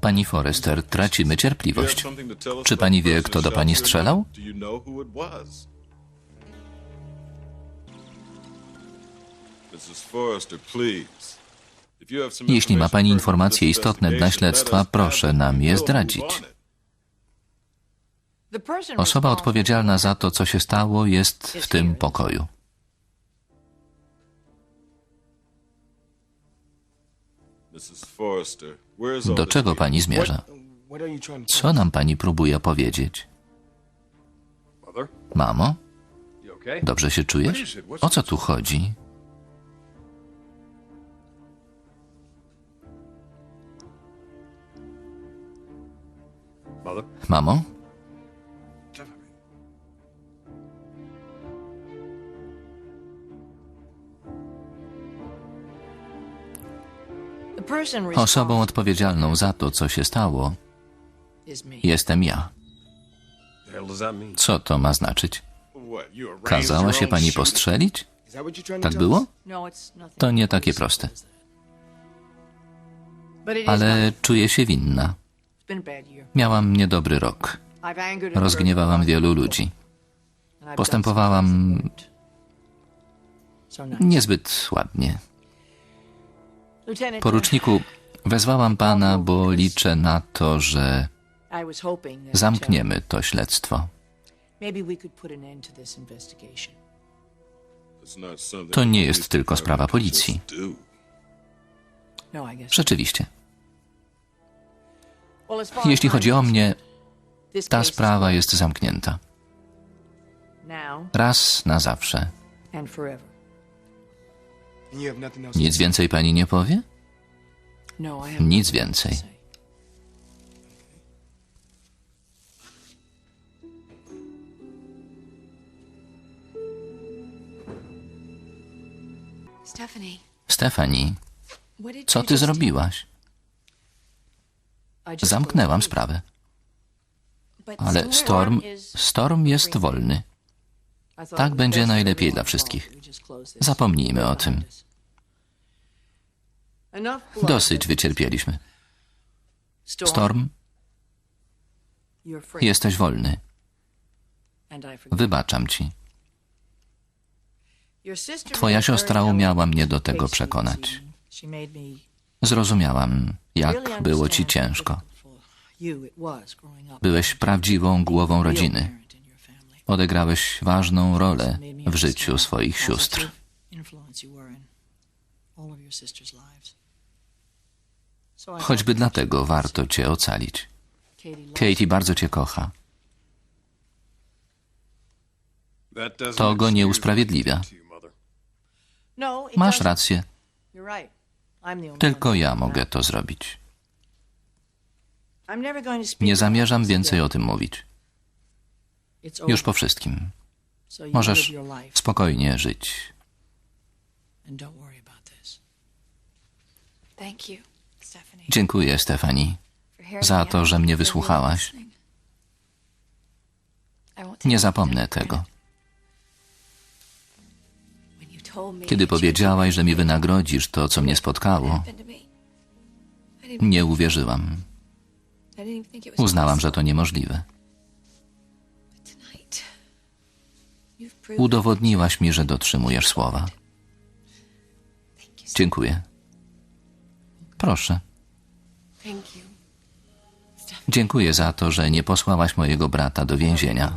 Pani Forrester, tracimy cierpliwość. Czy pani wie, kto do pani strzelał? Jeśli ma pani informacje istotne dla śledztwa, proszę nam je zdradzić. Osoba odpowiedzialna za to, co się stało, jest w tym pokoju. Do czego pani zmierza? Co nam pani próbuje powiedzieć? Mamo, dobrze się czujesz? O co tu chodzi? Mamo? Osobą odpowiedzialną za to, co się stało, jestem ja. Co to ma znaczyć? Kazała się pani postrzelić? Tak było? us? To nie takie proste. Ale czuję się winna. Miałam niedobry rok. Rozgniewałam wielu ludzi. Postępowałam niezbyt ładnie. Poruczniku, wezwałam pana, bo liczę na to, że zamkniemy to śledztwo. To nie jest tylko sprawa policji. Rzeczywiście. Jeśli chodzi o mnie, ta sprawa jest zamknięta. Raz na zawsze. Nic więcej pani nie powie? Nic więcej. Stephanie, Stefani, what did co you ty zrobiłaś? I just Zamknęłam closed the sprawę. Ale Storm, Storm jest wolny. Tak będzie najlepiej dla wszystkich. Zapomnijmy o tym. Dosyć wycierpieliśmy. Storm, jesteś wolny. Wybaczam ci. Twoja siostra umiała mnie do tego przekonać. Zrozumiałam, jak było ci ciężko. Byłeś prawdziwą głową rodziny. Odegrałeś ważną rolę w życiu swoich sióstr. Choćby dlatego warto cię ocalić. Katie bardzo cię kocha. To go nie usprawiedliwia. Masz rację, tylko ja mogę to zrobić. Nie zamierzam więcej o tym mówić. Już po wszystkim. Możesz spokojnie żyć. Dziękuję, Stefani, za to, że mnie wysłuchałaś. Nie zapomnę tego. Kiedy powiedziałaś, że mi wynagrodzisz to, co mnie spotkało, nie uwierzyłam. Uznałam, że to niemożliwe. Udowodniłaś mi, że dotrzymujesz słowa. Dziękuję. Proszę. Dziękuję za to, że nie posłałaś mojego brata do więzienia.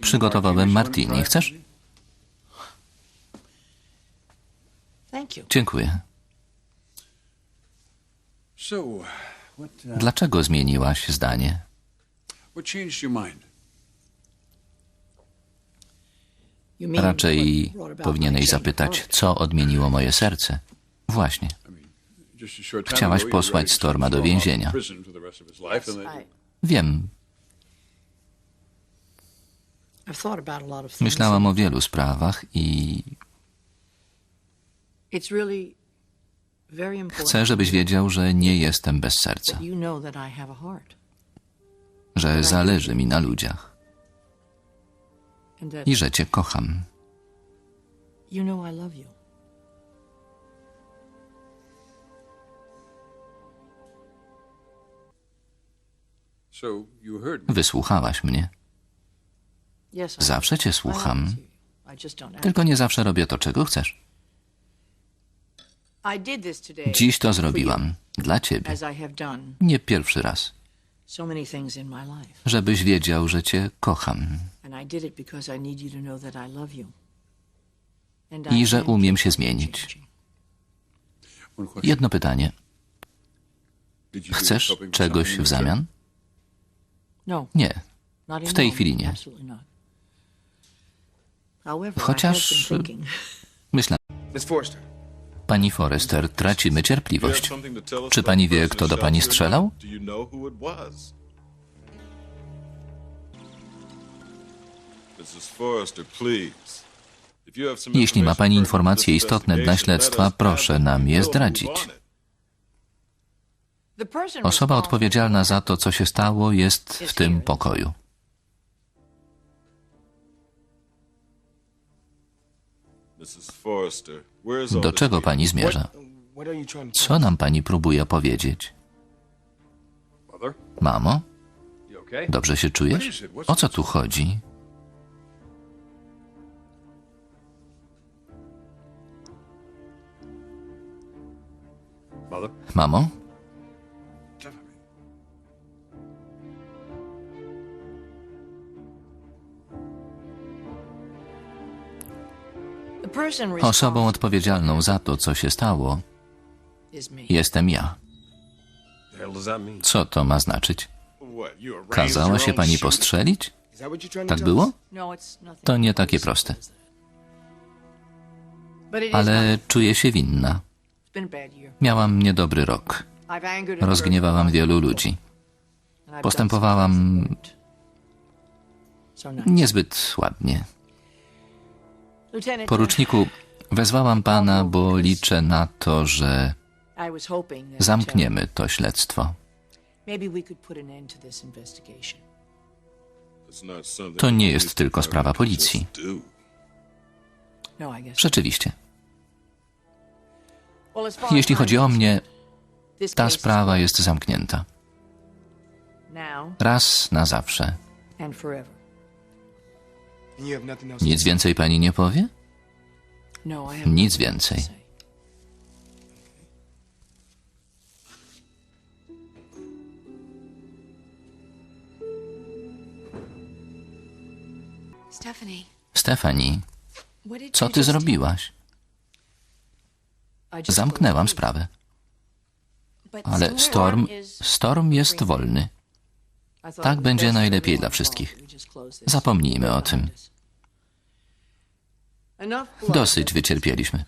Przygotowałem martini. Chcesz? Dziękuję. Uh, Dlaczego zmieniłaś zdanie? Raczej powinieneś zapytać, co odmieniło moje serce. Właśnie. Chciałaś posłać Storma do więzienia. in Myślałam o wielu sprawach i It's really very important chcę, żebyś wiedział, że nie jestem bez serca, that you know that I have a heart. Że zależy mi na ludziach. And that i że cię kocham. you know Zawsze cię słucham, tylko nie zawsze robię to, czego chcesz. Dziś to zrobiłam dla ciebie. Nie pierwszy raz. Żebyś wiedział, że cię kocham I że umiem się zmienić. Jedno pytanie. Chcesz czegoś w zamian? No, Nie. W tej chwili nie. Chociaż- thinking, Myślę, pani Forrester, tracimy cierpliwość. Czy pani wie, kto do pani strzelał? Jeśli ma pani informacje istotne dla śledztwa, proszę nam je who zdradzić. Osoba odpowiedzialna za to, co się stało, jest w tym pokoju. Do czego pani zmierza? Co nam pani próbuje powiedzieć? Mamo, dobrze się czujesz? O co tu chodzi? Mamo, osobą odpowiedzialną za to, co się stało, jestem ja. Co to ma znaczyć? Kazała się pani postrzelić? Tak było? To nie takie proste. Ale czuję się winna. Miałam niedobry rok. Rozgniewałam wielu ludzi. Postępowałam niezbyt ładnie. Poruczniku, wezwałam pana, bo liczę na to, że uh, zamkniemy to śledztwo. To nie jest tylko sprawa policji. No. Rzeczywiście. Jeśli chodzi o mnie, ta sprawa jest zamknięta. Raz na zawsze. Nic więcej pani nie powie? No, I have Nic nothing więcej. to say. Stephanie, Stefani, what did co ty just do? zrobiłaś? I just Zamknęłam sprawę. But Ale Storm Storm, jest wolny. Tak będzie najlepiej dla wszystkich. Zapomnijmy o tym. Dosyć wycierpieliśmy.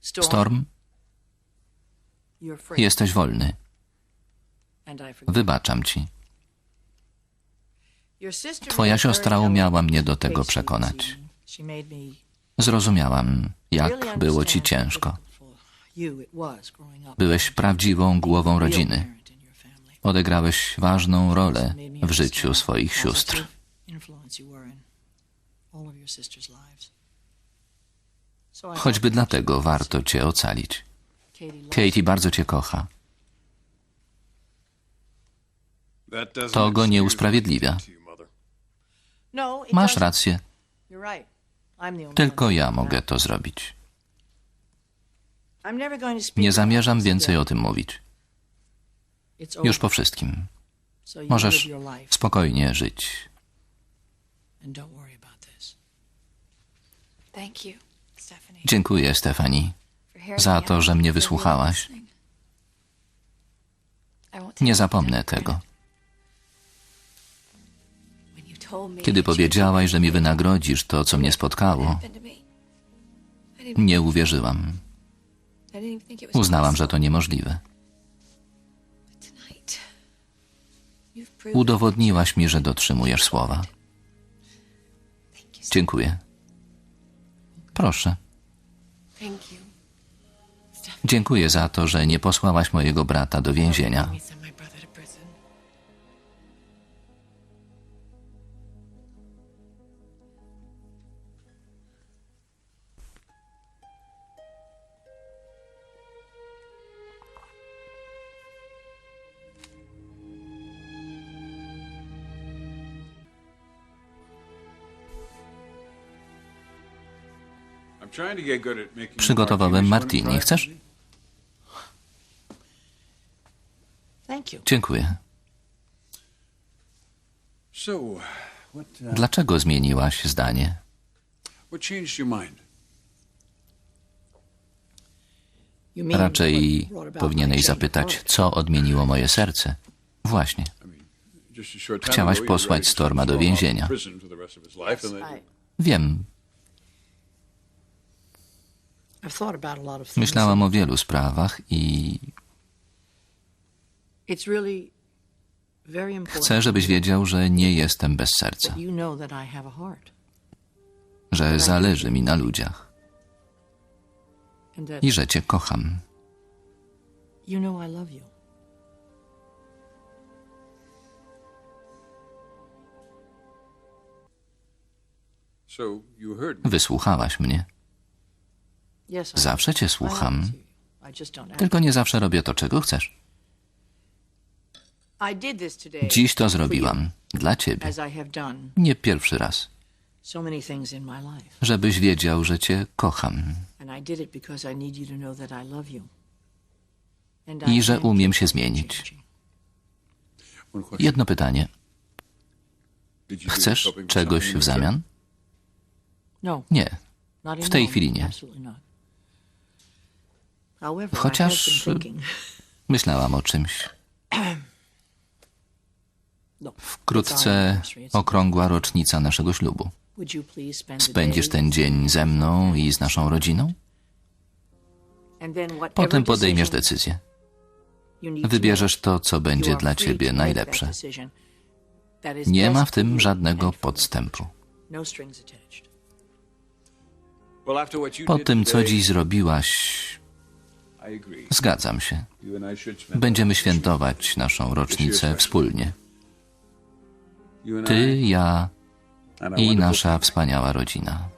Storm, jesteś wolny. Wybaczam ci. Twoja siostra umiała mnie do tego przekonać. Zrozumiałam, jak było ci ciężko. Byłeś prawdziwą głową rodziny. Odegrałeś ważną rolę w życiu swoich sióstr. Choćby dlatego warto cię ocalić. Katie bardzo cię kocha. To go nie usprawiedliwia. Masz rację, tylko ja mogę to zrobić. Nie zamierzam więcej o tym mówić. Już po wszystkim. Możesz spokojnie żyć. Thank you. Dziękuję, Stefani. za to, że mnie wysłuchałaś. Nie zapomnę tego. Kiedy powiedziałaś, że mi wynagrodzisz to, co mnie spotkało, nie uwierzyłam. Uznałam, że to niemożliwe. Udowodniłaś mi, że dotrzymujesz słowa. Dziękuję. Proszę. Dziękuję za to, że nie posłałaś mojego brata do więzienia. Przygotowałem martini. Chcesz? Thank you. Dziękuję. Uh, Dlaczego zmieniłaś zdanie? Raczej powinieneś zapytać, co odmieniło moje serce. Właśnie. Chciałaś posłać Storma do więzienia. in myślałam o wielu sprawach i It's really very important chcę, żebyś wiedział, że nie jestem bez serca, że zależy mi na ludziach. I że cię kocham. you know Zawsze cię słucham, tylko nie zawsze robię to, czego chcesz. Dziś to zrobiłam. Dla ciebie. Nie pierwszy raz. Żebyś wiedział, że cię kocham I że umiem się zmienić. Jedno pytanie. Chcesz czegoś w zamian? No, Nie. W tej chwili nie. Chociaż. Myślałam o czymś. Our Wkrótce okrągła rocznica naszego ślubu. Spędzisz ten dzień ze mną i z naszą rodziną? Potem podejmiesz decyzję. Wybierzesz to, co będzie dla ciebie najlepsze. Nie ma w tym żadnego podstępu. No Po tym, co dziś zrobiłaś. Zgadzam się. Będziemy świętować naszą rocznicę wspólnie. Ty, ja i nasza wspaniała rodzina.